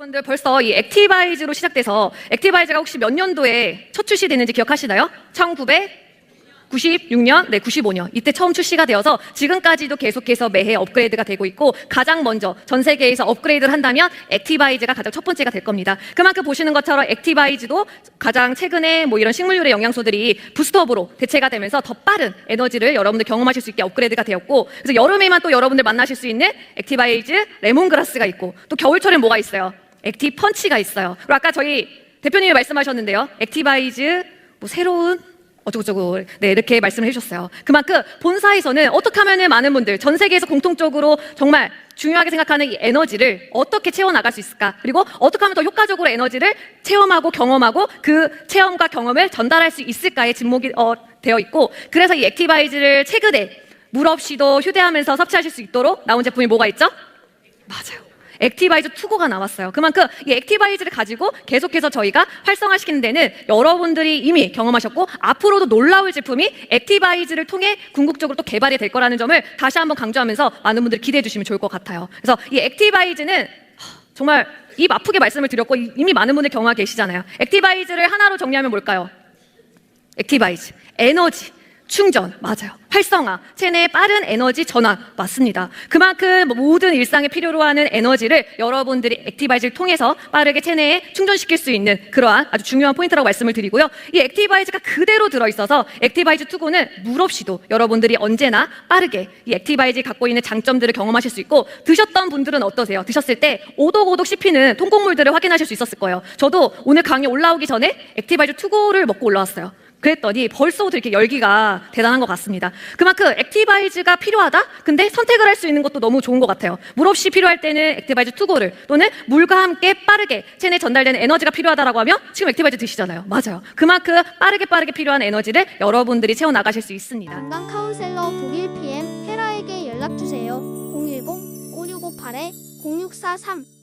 여러분들 벌써 이 액티바이즈로 시작돼서 액티바이즈가 혹시 몇 년도에 첫 출시됐는지 기억하시나요? 1996년, 네, 95년 이때 처음 출시가 되어서 지금까지도 계속해서 매해 업그레이드가 되고 있고 가장 먼저 전 세계에서 업그레이드를 한다면 액티바이즈가 가장 첫 번째가 될 겁니다. 그만큼 보시는 것처럼 액티바이즈도 가장 최근에 뭐 이런 식물유래 영양소들이 부스트업으로 대체가 되면서 더 빠른 에너지를 여러분들 경험하실 수 있게 업그레이드가 되었고 그래서 여름에만 또 여러분들 만나실 수 있는 액티바이즈 레몬그라스가 있고 또 겨울철엔 뭐가 있어요? 액티 펀치가 있어요. 그리고 아까 저희 대표님이 말씀하셨는데요. 액티바이즈 뭐 새로운 어쩌고저쩌고 네 이렇게 말씀을 해주셨어요. 그만큼 본사에서는 어떻게 하면 많은 분들 전 세계에서 공통적으로 정말 중요하게 생각하는 이 에너지를 어떻게 채워 나갈 수 있을까? 그리고 어떻게 하면 더 효과적으로 에너지를 체험하고 경험하고 그 체험과 경험을 전달할 수 있을까에 집목이 어, 되어 있고 그래서 이 액티바이즈를 최근에 물 없이도 휴대하면서 섭취하실 수 있도록 나온 제품이 뭐가 있죠? 맞아요. 액티바이즈 투고가 나왔어요. 그만큼 이 액티바이즈를 가지고 계속해서 저희가 활성화시키는 데는 여러분들이 이미 경험하셨고 앞으로도 놀라울 제품이 액티바이즈를 통해 궁극적으로 또 개발이 될 거라는 점을 다시 한번 강조하면서 많은 분들이 기대해 주시면 좋을 것 같아요. 그래서 이 액티바이즈는 정말 입 아프게 말씀을 드렸고 이미 많은 분들 경험하고 계시잖아요. 액티바이즈를 하나로 정리하면 뭘까요? 액티바이즈, 에너지, 충전, 맞아요. 활성화, 체내의 빠른 에너지 전환, 맞습니다. 그만큼 모든 일상에 필요로 하는 에너지를 여러분들이 액티바이즈를 통해서 빠르게 체내에 충전시킬 수 있는 그러한 아주 중요한 포인트라고 말씀을 드리고요. 이 액티바이즈가 그대로 들어있어서 액티바이즈 투고는 물 없이도 여러분들이 언제나 빠르게 이 액티바이즈 갖고 있는 장점들을 경험하실 수 있고 드셨던 분들은 어떠세요? 드셨을 때 오독오독 씹히는 통곡물들을 확인하실 수 있었을 거예요. 저도 오늘 강의 올라오기 전에 액티바이즈 투고를 먹고 올라왔어요. 그랬더니 벌써부터 이렇게 열기가 대단한 것 같습니다. 그만큼 액티바이즈가 필요하다? 근데 선택을 할 수 있는 것도 너무 좋은 것 같아요. 물 없이 필요할 때는 액티바이즈 투고를 또는 물과 함께 빠르게 체내에 전달되는 에너지가 필요하다라고 하면 지금 액티바이즈 드시잖아요. 맞아요. 그만큼 빠르게 빠르게 필요한 에너지를 여러분들이 채워 나가실 수 있습니다. 담당 카운셀러 독일 PM 테라에게 연락 주세요. 010 5658 0643